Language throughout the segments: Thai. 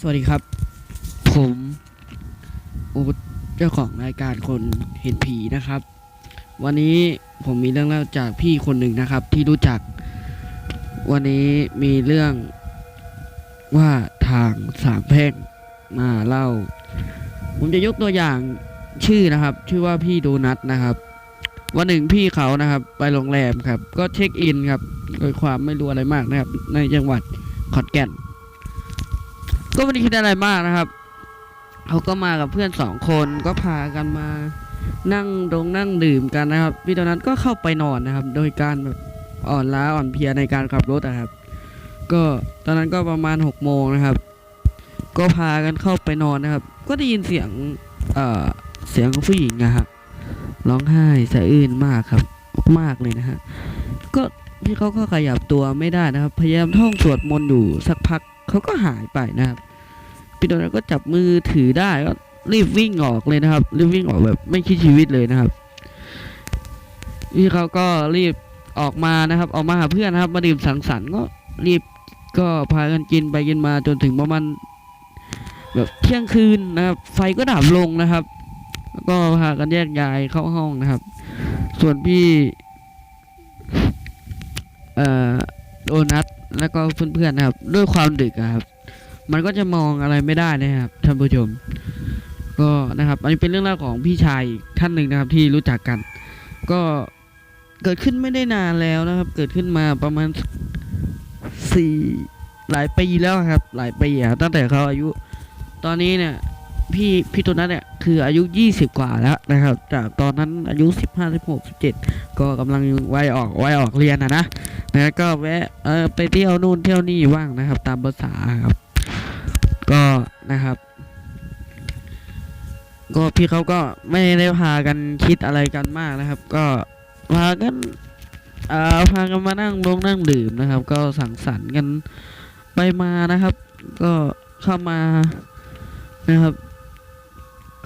สวัสดีครับ ผมอูดเจ้าของรายการคนเห็นผีนะครับ วันนี้ผมมีเรื่องเล่าจากพี่คนหนึ่งนะครับ ที่รู้จัก วันนี้มีเรื่องว่าทางสามแพร่งมาเล่า ผมจะยกตัวอย่างชื่อนะครับ ชื่อว่าพี่โดนัทนะครับ วันหนึ่งพี่เขานะครับ ไปโรงแรมครับ ก็เช็คอินครับ โดยความไม่รู้อะไรมากนะครับ ในจังหวัดขอนแก่น ก็ไม่ได้คิดอะไรมากนะครับเขาก็มากับเพื่อนสองคนก็พากันมานั่งดงนั่งดื่มกันนะครับ พี่ตอนนั้นก็เข้าไปนอนนะครับ โดยการแบบอ่อนล้าอ่อนเพลียในการขับรถนะครับ ก็ตอนนั้นก็ประมาณหกโมงนะครับ ก็พากันเข้าไปนอนนะครับ ก็ได้ยินเสียงเอ่อเสียงของผู้หญิงนะฮะร้องไห้สะอื้นมากครับมากเลยนะฮะก็พี่เขาก็ขยับตัวไม่ได้นะครับ พยายามท่องสวดมนต์อยู่สักพักเขาก็หายไปนะครับ พี่โดนัทก็จับมือถือได้ก็รีบวิ่งออกเลยนะครับ รีบวิ่งออกแบบไม่คิดชีวิตเลยนะครับพี่เขาก็รีบออกมานะครับออกมาหาเพื่อนนะครับ มาดื่มสังสรรค์ก็รีบก็พากันกินไปกินมาจนถึงประมาณแบบเที่ยงคืนนะครับ ไฟก็ดับลงนะครับ แล้วก็พากันแยกย้ายเข้าห้องนะครับ ส่วนพี่เอ่อโดนัทแล้วก็เพื่อนๆนะครับ ด้วยความดึกครับ มันก็จะมองอะไรไม่ได้นะครับท่านผู้ชม ก็นะครับอันนี้เป็นเรื่องราวของพี่ชายท่านหนึ่งนะครับที่รู้จักกัน ก็เกิดขึ้นไม่ได้นานแล้วนะครับ เกิดขึ้นมาประมาณสี่หลายปีแล้วครับ หลายปีอะตั้งแต่เขาอายุ ตอนนี้เนี่ยพี่พี่ตัวนั้นเนี่ยคืออายุ 20 กว่าแล้วนะครับ จากตอนนั้นอายุ 15 16 17 ก็กำลังวัยออกวัยออกเรียนนะนะนะก็แวะเออไปเที่ยวนู่นเที่ยวนี่บ้างนะครับ ตามภาษาครับ ก็พี่เขาก็ไม่ได้พากันคิดอะไรกันมากนะครับ ก็พากันเอ่อพากันมานั่งลงนั่งดื่มนะครับ ก็สังสรรค์กันไปมานะครับ ก็เข้ามานะครับ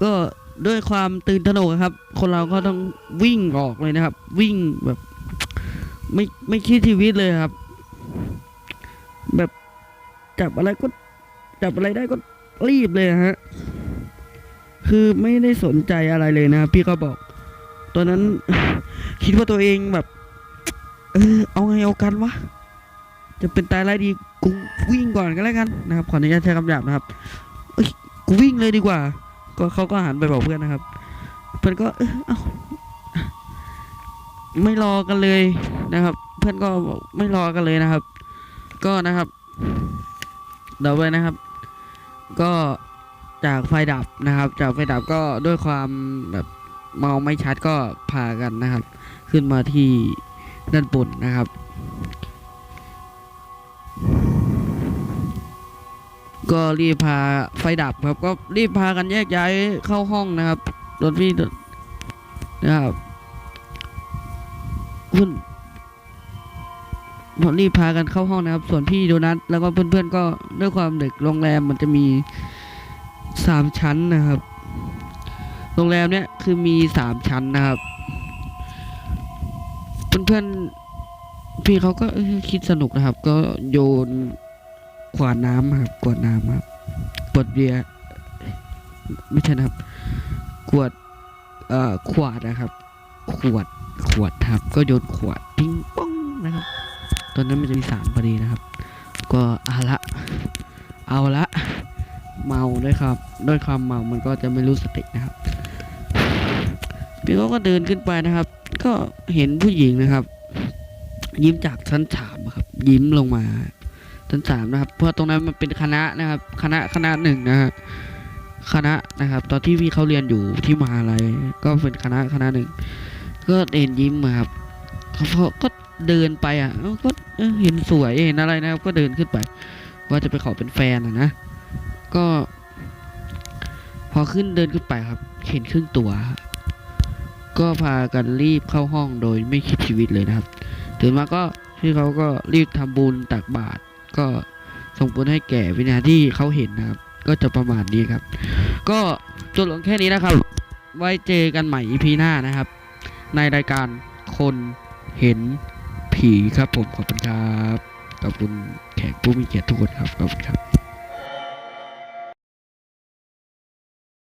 ก็ด้วยความตื่นตระหนกครับ คนเราก็ต้องวิ่งออกเลยนะครับ วิ่งแบบไม่ไม่คิดชีวิตเลยครับ แบบจับอะไรก็จับอะไรได้ก็รีบเลยฮะ คือไม่ได้สนใจอะไรเลยนะพี่เขาบอก ตอนนั้น คิดว่าตัวเองแบบ เออเอาไงเอากันวะจะเป็นตายไรดีกูวิ่งก่อนก็แล้วกันนะครับขออนุญาตใช้คำหยาบนะครับกูวิ่งเลยดีกว่า ก็เขาก็หันไปบอกเพื่อนนะครับ เพื่อนก็เออเอาไม่รอกันเลยนะครับ เพื่อนก็บอกไม่รอกันเลยนะครับ ก็นะครับเดี๋ยวไปนะครับ ก็ จากไฟดับนะครับ จากไฟดับก็ด้วยความแบบเมาไม่ชัดก็พากันนะครับ ขึ้นมาที่ด้านบนนะครับ ก็รีบพาไฟดับครับ ก็รีบพากันแยกย้ายเข้าห้องนะครับรถพี่นะครับคุณพอรีบพากันเข้าห้องนะครับ ส่วนพี่โดนัทแล้วก็เพื่อนๆก็ด้วยความเด็กโรงแรมมันจะมี สามชั้นนะครับ โรงแรมเนี้ยคือมีสามชั้นนะครับ เพื่อนๆพี่เขาก็คิดสนุกนะครับ ก็โยนขวดน้ำครับขวดน้ำครับขวดเบียร์ไม่ใช่นะครับขวดเอ่อขวดนะครับ ขวดขวดครับ ก็โยนขวดปิ้งป้องนะครับ ตอนนั้นมันจะมีสามพอดีนะครับ ก็เอาละ เอาละ เมาด้วยครับ ด้วยความเมามันก็จะไม่รู้สตินะครับพี่เขาก็เดินขึ้นไปนะครับ ก็เห็นผู้หญิงนะครับ ยิ้มจากชั้นสามครับ ยิ้มลงมาชั้นสามนะครับ เพราะตรงนั้นมันเป็นคณะนะครับ คณะคณะหนึ่งนะฮะคณะนะครับ ตอนที่พี่เขาเรียนอยู่ที่มหาลัยก็เป็นคณะคณะหนึ่ง ก็เดินยิ้มมาครับเขาเขาก็เดินไปอะก็เอ้าเห็นสวยเห็นอะไรนะครับ ก็เดินขึ้นไป ว่าจะไปขอเป็นแฟนอะนะ ก็ พอขึ้นเดินขึ้นไปครับ เห็นครึ่งตัว ก็พากันรีบเข้าห้องโดยไม่คิดชีวิตเลยนะครับตื่นมาก็พี่เขาก็รีบทำบุญตักบาตรก็ส่งบุญให้แก่วินาที่เขาเห็นนะครับ ก็จะประมาณนี้ครับ ก็จบลงแค่นี้นะครับ ไว้เจอกันใหม่ EP หน้านะครับ ในรายการคนเห็นผีครับผมขอบคุณครับขอบคุณแขกผู้มีเกียรติทุกคนครับขอบคุณครับ